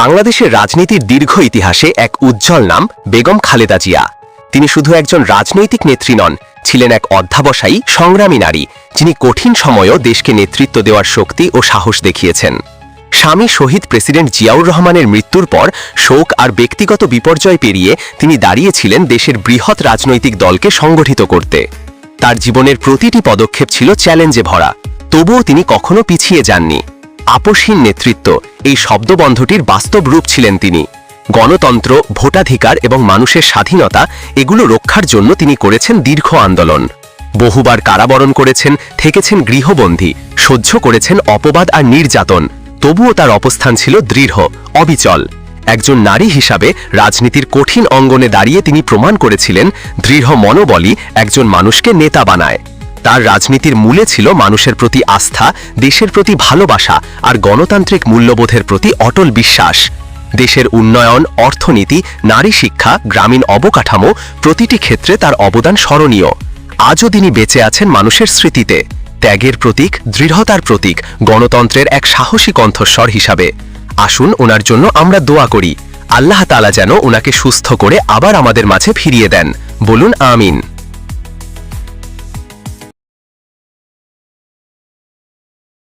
বাংলাদেশের রাজনীতির দীর্ঘ ইতিহাসে এক উজ্জ্বল নাম বেগম খালেদা জিয়া। তিনি শুধু একজন রাজনৈতিক নেত্রী নন, ছিলেন এক অধ্যাবসায়ী, সংগ্রামী নারী, যিনি কঠিন সময়েও দেশকে নেতৃত্ব দেওয়ার শক্তি ও সাহস দেখিয়েছেন। স্বামী শহীদ প্রেসিডেন্ট জিয়াউর রহমানের মৃত্যুর পর শোক আর ব্যক্তিগত বিপর্যয় পেরিয়ে তিনি দাঁড়িয়েছিলেন দেশের বৃহৎ রাজনৈতিক দলকে সংগঠিত করতে। তার জীবনের প্রতিটি পদক্ষেপ ছিল চ্যালেঞ্জে ভরা, তবুও তিনি কখনো পিছিয়ে যাননি। আপোষহীন নেতৃত্ব, এই শব্দবন্ধটির বাস্তব রূপ ছিলেন তিনি। গণতন্ত্র, ভোটাধিকার এবং মানুষের স্বাধীনতা, এগুলো রক্ষার জন্য তিনি করেছেন দীর্ঘ আন্দোলন। বহুবার কারাবরণ করেছেন, থেকেছেন গৃহবন্দী, সহ্য করেছেন অপবাদ আর নির্যাতন। তবুও তার অবস্থান ছিল দৃঢ়, অবিচল। একজন নারী হিসাবে রাজনীতির কঠিন অঙ্গনে দাঁড়িয়ে তিনি প্রমাণ করেছিলেন, দৃঢ় মনোবলই একজন মানুষকে নেতা বানায়। তার রাজনীতির মূলে ছিল মানুষের প্রতি আস্থা, দেশের প্রতি ভালোবাসা আর গণতান্ত্রিক মূল্যবোধের প্রতি অটল বিশ্বাস। দেশের উন্নয়ন, অর্থনীতি, নারী শিক্ষা, গ্রামীণ অবকাঠামো প্রতিটি ক্ষেত্রে তার অবদান স্মরণীয়। আজও তিনি বেঁচে আছেন মানুষের স্মৃতিতে। ত্যাগের প্রতীক, দৃঢ়তার প্রতীক, গণতন্ত্রের এক সাহসী কণ্ঠস্বর হিসাবে। আসুন ওনার জন্য আমরা দোয়া করি। আল্লাহ তালা যেন ওনাকে সুস্থ করে আবার আমাদের মাঝে ফিরিয়ে দেন। বলুন, আমিন।